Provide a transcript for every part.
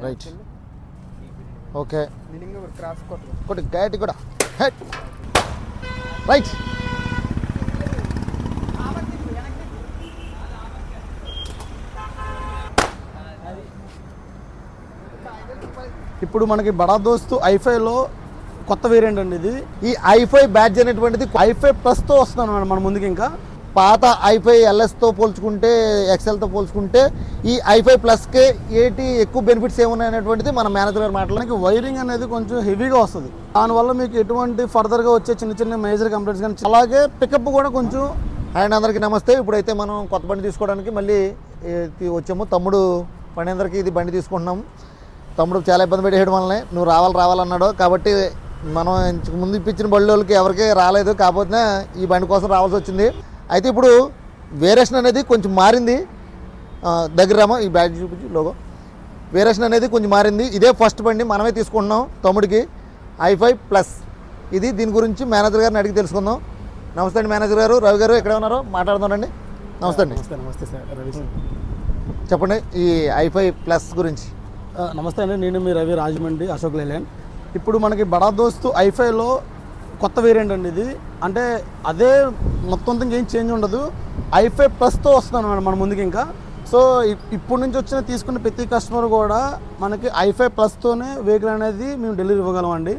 Right okay కొట్టు కొట్టి గట్టి కూడా హెడ్ రైట్ ఇప్పుడు మనకి బడా దోస్తు ఐఫైలో కొత్త వేరియంట్ అండి ఇది. ఈ ఐఫై బ్యాడ్జ్ అనేటువంటిది ఐఫై ప్లస్తో వస్తున్నాం అన్నమాట మన ముందుకి ఇంకా. పాత ఐఫై ఎల్ఎస్తో పోల్చుకుంటే ఎక్సెల్తో పోల్చుకుంటే ఈ ఐఫై ప్లస్కే ఏటి ఎక్కువ బెనిఫిట్స్ ఏమున్నాయి అనేటువంటిది మన మేనేజర్ గారు మాట్లాడడానికి వైరింగ్ అనేది కొంచెం హెవీగా వస్తుంది. దానివల్ల మీకు ఎటువంటి ఫర్దర్గా వచ్చే చిన్న చిన్న మేజర్ కంప్లైంట్స్ కానీ అలాగే పికప్ కూడా కొంచెం అండ్ అందరికీ నమస్తే. ఇప్పుడైతే మనం కొత్త బండి తీసుకోవడానికి మళ్ళీ వచ్చాము. తమ్ముడు పని ఇది బండి తీసుకుంటున్నాము తమ్ముడు చాలా ఇబ్బంది పెట్టేయడం వల్లనే నువ్వు రావాలి రావాలన్నాడు కాబట్టి మనం ముందు ఇప్పించిన బళ్ళు ఎవరికీ రాలేదు. కాకపోతే ఈ బండి కోసం రావాల్సి వచ్చింది. అయితే ఇప్పుడు వేరియేషన్ అనేది కొంచెం మారింది. దగ్గర రామా ఈ బ్యాగ్ చూపించి లోగో వేరియేషన్ అనేది కొంచెం మారింది. ఇదే ఫస్ట్ బండి మనమే తీసుకుంటున్నాం తమ్ముడికి. ఐఫై ప్లస్ ఇది దీని గురించి మేనేజర్ గారిని అడిగి తెలుసుకుందాం. నమస్తే అండి మేనేజర్ గారు. రవి గారు ఎక్కడ ఉన్నారో? మాట్లాడుతున్నారండి నమస్తే అండి. నమస్తే నమస్తే సార్. రవి సార్. చెప్పండి ఈ ఐఫై ప్లస్ గురించి. నమస్తే అండి. నేను మీ రవి రాజమండ్రి అశోక్ లేలాండ్ ఇప్పుడు మనకి బడా దోస్తు ఐఫైలో కొత్త వేరియంట్ అండి ఇది. అంటే అదే మొత్తం అంతా ఏం చేంజ్ ఉండదు. ఐఫై ప్లస్తో వస్తున్నాను అనమాట మన ముందుకి ఇంకా. సో ఇప్- ఇప్పుడు నుంచి వచ్చిన తీసుకున్న ప్రతి కస్టమర్ కూడా మనకి ఐఫై ప్లస్తోనే వెహికల్ అనేది మేము డెలివరీ ఇవ్వగలం అండి.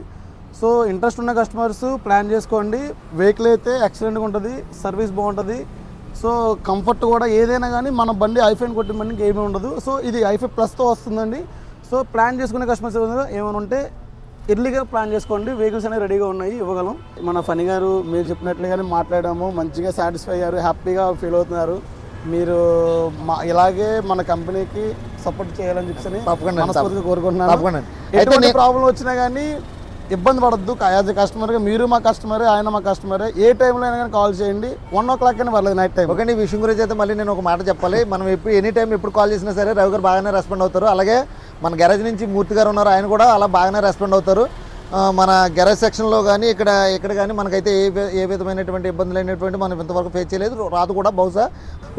సో ఇంట్రెస్ట్ ఉన్న కస్టమర్స్ ప్లాన్ చేసుకోండి. వెహికల్ అయితే ఎక్సలెంట్గా ఉంటుంది. సర్వీస్ బాగుంటుంది. సో కంఫర్ట్ కూడా ఏదైనా కానీ మన బండి ఐఫైన్ కొట్టిన బండి ఏమీ ఉండదు. సో ఇది ఐఫై ప్లస్తో వస్తుందండి. సో ప్లాన్ చేసుకునే కస్టమర్స్ ఏమైనా ఉంటే ఎర్లీగా ప్లాన్ చేసుకోండి. వెహికల్స్ అనేవి రెడీగా ఉన్నాయి ఇవ్వగలం. మన ఫనీ గారు మీరు చెప్పినట్లుగానే మాట్లాడాము. మంచిగా సాటిస్ఫై అయ్యారు హ్యాపీగా ఫీల్ అవుతున్నారు. మీరు మా ఇలాగే మన కంపెనీకి సపోర్ట్ చేయాలని చెప్పి మనస్ఫూర్తిగా కోరుకుంటున్నాను. ఎటువంటి నే- ప్రాబ్లం వచ్చినా కానీ ఇబ్బంది పడద్దు. యాజ్ ఎ కస్టమర్గా మీరు మా కస్టమరే ఆయన మా కస్టమరే ఏ టైంలో అయినా కానీ కాల్ చేయండి. వన్ ఓ క్లాక్ అయినా పర్లేదు నైట్ టైం ఓకే ఈ విషయం గురించి అయితే మళ్ళీ నేను ఒక మాట చెప్పాలి. మనం ఎప్పుడు ఎనీ టైం ఎప్పుడు కాల్ చేసినా సరే రవి గారు బాగానే రెస్పాండ్ అవుతారు. అలాగే మన గ్యారేజ్ నుంచి మూర్తి గారు ఉన్నారు. ఆయన కూడా అలా బాగానే రెస్పాండ్ అవుతారు. మన గ్యారేజ్ సెక్షన్లో కానీ ఇక్కడ ఇక్కడ కానీ మనకైతే ఏ ఏ విధమైనటువంటి ఇబ్బందులు అయినటువంటి మనం ఇంతవరకు ఫేస్ చేయలేదు. రాదు కూడా బహుశా.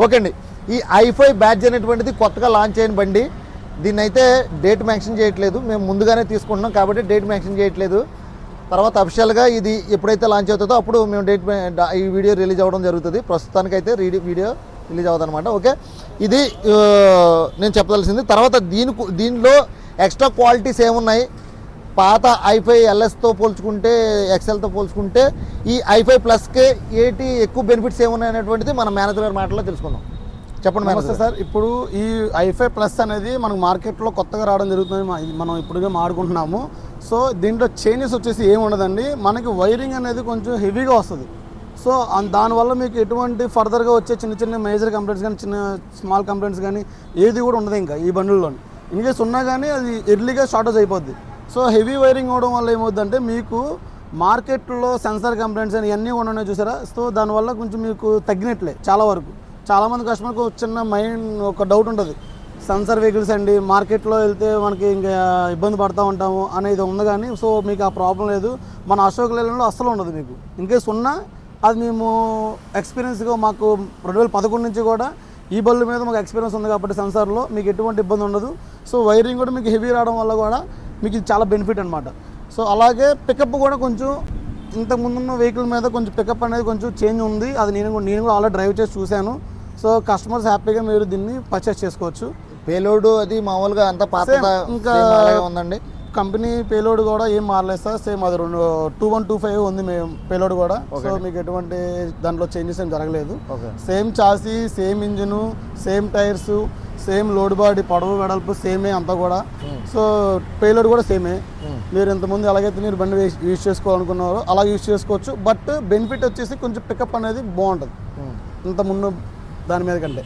ఓకే అండి. ఈ ఐఫై బ్యాడ్జ్ అనేటువంటిది కొత్తగా లాంచ్ అయిన బండి. దీన్ని అయితే డేట్ మెన్షన్ చేయట్లేదు. మేము ముందుగానే తీసుకుంటున్నాం కాబట్టి డేట్ మెన్షన్ చేయట్లేదు. తర్వాత అఫిషియల్గా ఇది ఎప్పుడైతే లాంచ్ అవుతుందో అప్పుడు మేము డేట్ ఈ వీడియో రిలీజ్ అవ్వడం జరుగుతుంది. ప్రస్తుతానికైతే రీడి వీడియో రిలీజ్ అవుతుంది అనమాట ఓకే? ఇది నేను చెప్పదలసింది. తర్వాత దీని దీనిలో ఎక్స్ట్రా క్వాలిటీస్ ఏమున్నాయి? పాత ఐఫై ఎల్ఎస్తో పోల్చుకుంటే ఎక్సెల్తో పోల్చుకుంటే ఈ ఐఫై ప్లస్కే ఏటి ఎక్కువ బెనిఫిట్స్ ఏమున్నాయి అనేటువంటిది మన మేనేజర్ గారి మాటలో తెలుసుకుందాం. చెప్పండి నమస్తే మేనేజర్ సార్. ఇప్పుడు ఈ ఐఫై ప్లస్ అనేది మనకు మార్కెట్లో కొత్తగా రావడం జరుగుతుంది మనం ఇప్పుడుగా మాడుకుంటున్నాము. సో దీంట్లో చేంజెస్ వచ్చేసి ఏమి ఉండదండి మనకి వైరింగ్ అనేది కొంచెం హెవీగా వస్తుంది. సో దానివల్ల మీకు ఎటువంటి ఫర్దర్గా వచ్చే చిన్న చిన్న మేజర్ కంప్లైంట్స్ కానీ చిన్న స్మాల్ కంప్లైంట్స్ కానీ ఏది కూడా ఉండదు ఇంకా ఈ బండిల్లో ఇన్కేస్ ఉన్నా కానీ అది ఎర్లీగా షార్టేజ్ అయిపోద్ది. సో హెవీ వైరింగ్ అవడం వల్ల ఏమవుతుందంటే మీకు మార్కెట్లో సెన్సార్ కంప్లైంట్స్ అని ఇవన్నీ ఉన్నాయి చూసారా? సో దానివల్ల కొంచెం మీకు తగ్గినట్లే చాలా వరకు. చాలామంది కస్టమర్కి ఒక చిన్న మైండ్ ఒక డౌట్ ఉంటుంది. సెన్సార్ వెహికల్స్ అండి మార్కెట్లో వెళ్తే మనకి ఇంకా ఇబ్బంది పడతా ఉంటాము అనేది ఉంది కానీ సో మీకు ఆ ప్రాబ్లం లేదు. మన అశోక్ లేలంలో అస్సలు ఉండదు మీకు. ఇన్కేస్ ఉన్నా అది మేము ఎక్స్పీరియన్స్గా మాకు రెండు వేల పదకొండు నుంచి కూడా ఈ బళ్ళు మీద మాకు ఎక్స్పీరియన్స్ ఉంది కాబట్టి సెన్సార్లో. మీకు ఎటువంటి ఇబ్బంది ఉండదు. సో వైరింగ్ కూడా మీకు హెవీ రావడం వల్ల కూడా మీకు ఇది చాలా బెనిఫిట్ అనమాట సో అలాగే పికప్ కూడా కొంచెం ఇంతకు ముందున్న వెహికల్ మీద కొంచెం పికప్ అనేది కొంచెం చేంజ్ ఉంది. అది నేను కూడా నేను కూడా ఆల్రెడీ డ్రైవ్ చేసి చూశాను. సో కస్టమర్స్ హ్యాపీగా మీరు దీన్ని పర్చేస్ చేసుకోవచ్చు. పేలోడ్ అది మామూలుగా అంత పాత ఇంకా- ఉందండి. కంపెనీ పేలోడ్ కూడా ఏం మారలేదు సార్. సేమ్ అది రెండు టూ వన్ టూ ఫైవ్ ఉంది మేము పేలోడ్ కూడా. సో మీకు ఎటువంటి దాంట్లో చేంజెస్ ఏం జరగలేదు. Same chassis same engine same tyres same load body పొడవు వెడల్పు సేమే అంతా కూడా. సో పేలోడ్ కూడా సేమే. మీరు ఇంతకుముందు ఎలాగైతే మీరు బండి యూజ్ చేసుకోవాలనుకున్నారో అలా యూజ్ చేసుకోవచ్చు. బట్ బెనిఫిట్ వచ్చేసి కొంచెం పికప్ అనేది బాగుంటుంది. ఇంత ముందు దాని మీద కంటే.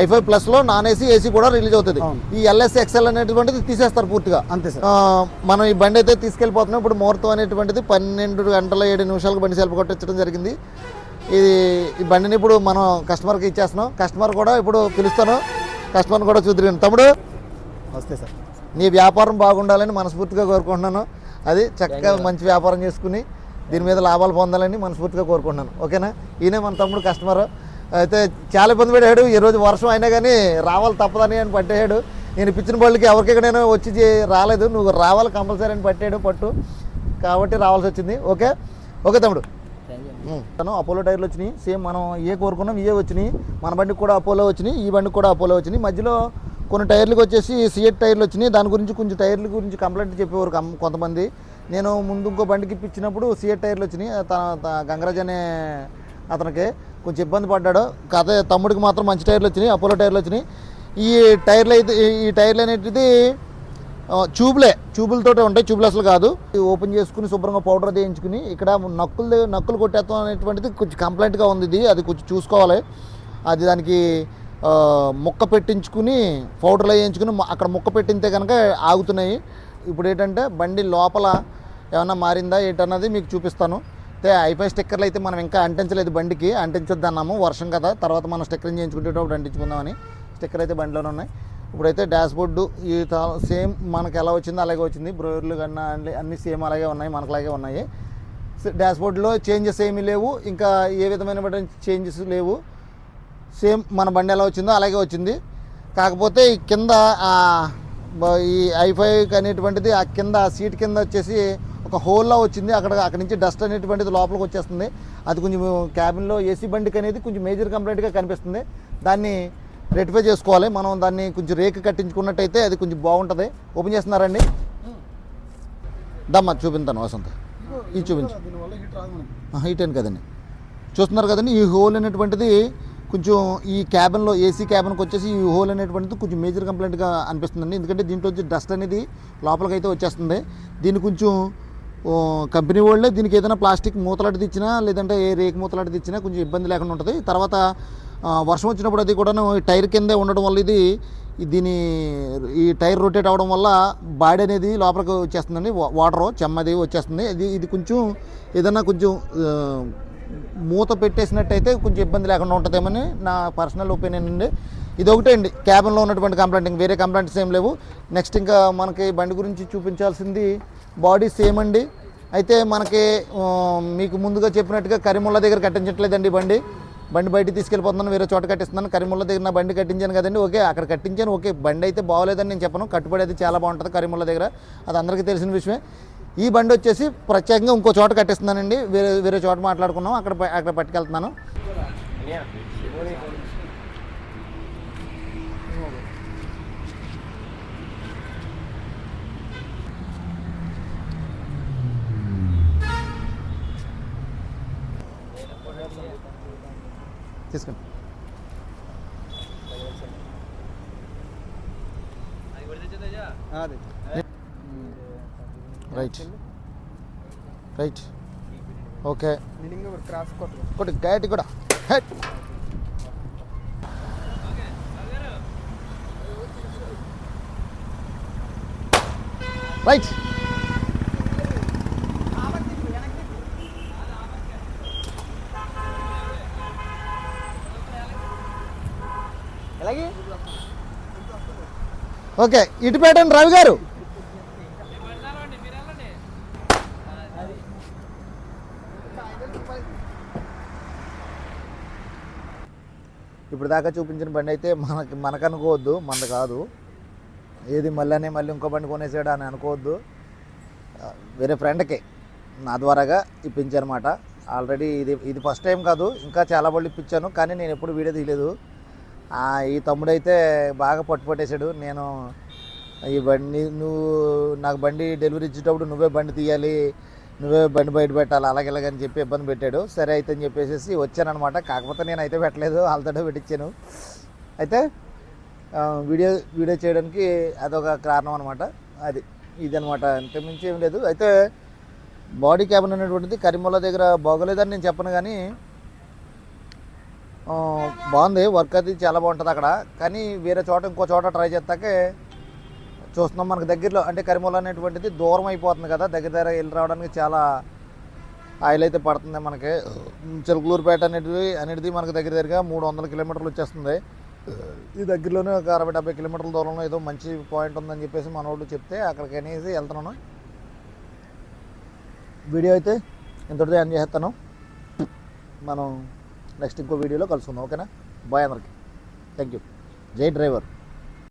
ఐఫై ప్లస్లో నాన్ ఏసీ ఏసీ కూడా రిలీజ్ అవుతుంది. ఈ ఎల్ఎస్ ఎక్సెల్ అనేటువంటిది తీసేస్తారు పూర్తిగా. అంతే సార్. మనం ఈ బండి అయితే తీసుకెళ్ళిపోతున్నాం. ఇప్పుడు ముహూర్తం అనేటువంటిది పన్నెండు గంటల ఏడు నిమిషాలకు బండి సెల్ఫ్ కొట్టించడం జరిగింది. ఇది ఈ బండిని ఇప్పుడు మనం కస్టమర్కి ఇచ్చేస్తున్నాం. కస్టమర్ కూడా ఇప్పుడు పిలుస్తాను. కస్టమర్ కూడా చూద్దరు. తమ్ముడు వస్తే సార్. నీ వ్యాపారం బాగుండాలని మనస్ఫూర్తిగా కోరుకుంటున్నాను. అది చక్కగా మంచి వ్యాపారం చేసుకుని దీని మీద లాభాలు పొందాలని మనస్ఫూర్తిగా కోరుకుంటున్నాను. ఓకేనా? ఈయనే మన తమ్ముడు కస్టమర్. అయితే చాలా ఇబ్బంది పడ్డాడు ఈరోజు వర్షం అయినా కానీ రావాలి తప్పదని అని పట్టేశాడు నేను ఇప్పించిన బళ్ళకి ఎవరికైనా వచ్చి రాలేదు. నువ్వు రావాలి కంపల్సరీ అని పట్టాడు పట్టు. కాబట్టి రావాల్సి వచ్చింది. ఓకే? ఓకే తమ్ముడు. తను అపోలో టైర్లు వచ్చినాయి. సేమ్ మనం ఏ కోరుకున్నాం ఇవే వచ్చినాయి. మన బండికి కూడా అపోలో వచ్చినాయి. ఈ బండికి కూడా అపోలో వచ్చినాయి. మధ్యలో కొన్ని టైర్లకు వచ్చేసి సిఎట్ టైర్లు వచ్చినాయి. దాని గురించి కొంచెం టైర్ల గురించి కంప్లైంట్ చెప్పేవారు కొంతమంది. నేను ముందు ఇంకో బండికి ఇప్పించినప్పుడు సిఎట్ టైర్లు వచ్చినాయి. తన గంగరాజ్ అనే అతనికి కొంచెం ఇబ్బంది పడ్డాడు. కథ తమ్ముడికి మాత్రం మంచి టైర్లు వచ్చినాయి అపోలో టైర్లు వచ్చినాయి. ఈ టైర్లు అయితే ఈ- టైర్లు అనేటిది ఆ, ట్యూబ్లే ట్యూబులతోటే ఉంటాయి అసలు కాదు. ఓపెన్ చేసుకుని శుభ్రంగా పౌడర్ వేయించుకుని ఇక్కడ నక్కులు నక్కులు కొట్టేస్తాం అనేటువంటిది కొంచెం కంప్లైంట్గా ఉంది ఇది అది కొంచెం చూసుకోవాలి. అది దానికి ముక్క పెట్టించుకుని పౌడర్లో వేయించుకుని అక్కడ ముక్క పెట్టింతే కనుక ఆగుతున్నాయి. ఇప్పుడు ఏంటంటే బండి లోపల ఏమన్నా మారిందా ఏంటన్నది మీకు చూపిస్తాను. అయితే ఐఫై స్టిక్కర్లు అయితే మనం ఇంకా అంటించలేదు బండికి. అంటించొద్దన్నాము వర్షం కదా. తర్వాత మనం స్టిక్కరింగ్ చేయించుకునేటప్పుడు అంటించుకుందామని స్టిక్కర్ అయితే బండిలోనే ఉన్నాయి. ఇప్పుడైతే డాష్ బోర్డు ఈ సేమ్ మనకి ఎలా వచ్చిందో అలాగే వచ్చింది. బ్రోయర్లు కన్నా అన్ని అన్నీ సేమ్ అలాగే ఉన్నాయి. మనకులాగే ఉన్నాయి. డాష్ బోర్డులో చేంజెస్ ఏమీ లేవు. ఇంకా ఏ విధమైన చేంజెస్ లేవు. సేమ్ మన బండి ఎలా వచ్చిందో అలాగే వచ్చింది. కాకపోతే ఈ కింద ఈ ఐఫై అనేటువంటిది ఆ కింద సీట్ కింద వచ్చేసి ఒక హోల్లా వచ్చింది. అక్కడ అక్కడ నుంచి డస్ట్ అనేటువంటిది లోపలికి వచ్చేస్తుంది. అది కొంచెం క్యాబిన్లో ఏసీ బండికి అనేది కొంచెం మేజర్ కంప్లైంట్గా కనిపిస్తుంది. దాన్ని రెటిఫై చేసుకోవాలి. మనం దాన్ని కొంచెం రేకు కట్టించుకున్నట్టయితే అది కొంచెం బాగుంటుంది. ఓపెన్ చేస్తున్నారండి. దమ్మ చూపించాను వసంత. ఇది చూపించు. హీట్ అని కదండి. చూస్తున్నారు కదండి ఈ హోల్ అనేటువంటిది కొంచెం ఈ క్యాబిన్లో ఏసీ క్యాబిన్కి వచ్చేసి ఈ హోల్ అనేటువంటిది కొంచెం మేజర్ కంప్లైంట్గా అనిపిస్తుందండి. ఎందుకంటే దీంట్లో వచ్చి డస్ట్ అనేది లోపలికి అయితే వచ్చేస్తుంది. దీన్ని కొంచెం కంపెనీ వాళ్ళే దీనికి ఏదైనా ప్లాస్టిక్ మూతలాంటిది ఇచ్చినా లేదంటే ఏ రేకు మూతలాంటిది ఇచ్చినా కొంచెం ఇబ్బంది లేకుండా ఉంటుంది. తర్వాత వర్షం వచ్చినప్పుడు అది కూడా టైర్ కిందే ఉండడం వల్ల ఇది దీని ఈ టైర్ రొటేట్ అవడం వల్ల బాడీ అనేది లోపలికి వచ్చేస్తుందండి. వా- వాటర్ చెమ్మది వచ్చేస్తుంది. ఇది ఇది కొంచెం ఏదన్నా కొంచెం మూత పెట్టేసినట్టయితే కొంచెం ఇబ్బంది లేకుండా ఉంటుందేమని నా పర్సనల్ ఒపీనియన్ అండి. ఇది ఒకటే అండి. క్యాబిన్లో ఉన్నటువంటి కంప్లైంట్ ఇంక వేరే కంప్లైంట్స్ ఏం లేవు. నెక్స్ట్ ఇంకా మనకి బండి గురించి చూపించాల్సింది బాడీ సేమ్ అండి. అయితే మనకి మీకు ముందుగా చెప్పినట్టుగా కరిముల్ల దగ్గర కట్టించట్లేదండి బండి. బండి బయటికి తీసుకెళ్ళిపోతున్నాను వేరే చోట కట్టిస్తున్నాను. కరిముల్ల దగ్గర నా బండి కట్టించాను కదండి. ఓకే అక్కడ కట్టించాను. ఓకే బండి అయితే బాగోలేదని నేను చెప్పను. కట్టుబడి అయితే చాలా బాగుంటుంది కరిముల్ల దగ్గర. అది అందరికీ తెలిసిన విషయమే. ఈ బండి వచ్చేసి ప్రత్యేకంగా ఇంకో చోట కట్టిస్తున్నానండి. వేరే వేరే చోట మాట్లాడుకున్నాం. అక్కడ అక్కడ పట్టుకెళ్తున్నాను. తీసుకోండి అదే రైట్ రైట్ ఓకే నిలింగ క్రాస్ కొట్టదు ఒకటి గైట్ కూడా హెడ్ రైట్ ఓకే ఇటు పెట్టండి రవి గారు. ఇప్పుడు దాకా చూపించిన బండి అయితే మనకి మనకు అనుకోవద్దు మనది కాదు. ఏది మళ్ళీ మళ్ళీ ఇంకో బండి కొనేసాడు అని అనుకోవద్దు. వేరే ఫ్రెండ్కి నా ద్వారాగా ఇప్పించానమాట. ఆల్రెడీ ఇది ఇది ఫస్ట్ టైం కాదు ఇంకా చాలా బళ్ళు ఇప్పించాను కానీ నేను ఎప్పుడు వీడియో తీయలేదు. ఈ తమ్ముడైతే బాగా పట్టుపట్టేశాడు నేను ఈ బండి నువ్వు నాకు బండి డెలివరీ ఇచ్చేటప్పుడు నువ్వే బండి తీయాలి నువ్వే బండి బయట పెట్టాలి అలాగే ఇలాగని చెప్పి ఇబ్బంది పెట్టాడు. సరే అయితే అని చెప్పేసి వచ్చానమాట కాకపోతే నేను అయితే పెట్టలేదు వాళ్ళతో పెట్టించాను అయితే వీడియో వీడియో చేయడానికి అదొక కారణం అనమాట అది ఇది అనమాట అంతకుమించి ఏం లేదు. అయితే బాడీ క్యాబిన్ అనేటువంటిది కరిమూల దగ్గర బాగోలేదని నేను చెప్పను కానీ బాగుంది. వర్క్ అది చాలా బాగుంటుంది అక్కడ. కానీ వేరే చోట ఇంకో చోట ట్రై చేస్తాకే చూస్తున్నాం. మనకు దగ్గరలో అంటే కరిమూల అనేటువంటిది దూరం అయిపోతుంది కదా. దగ్గర దగ్గర వెళ్ళి రావడానికి చాలా ఆయిల్ అయితే పడుతుంది మనకి. చిలకలూరుపేట అనేది అనేది మనకు దగ్గర దగ్గరగా మూడు వందల కిలోమీటర్లు వచ్చేస్తుంది. ఈ దగ్గరలోనే ఒక అరవై డెబ్బై కిలోమీటర్ల దూరంలో ఏదో మంచి పాయింట్ ఉందని చెప్పేసి మన వాళ్ళు చెప్తే అక్కడికి అనేసి వెళ్తున్నాను. వీడియో అయితే ఇంతటితో ఎంజాయ్ చేస్తాను. మనం నెక్స్ట్ ఇంకో వీడియోలో కలుసుకుందాం ఓకేనా? బాయ్ అందరికి. థ్యాంక్ యూ జై డ్రైవర్.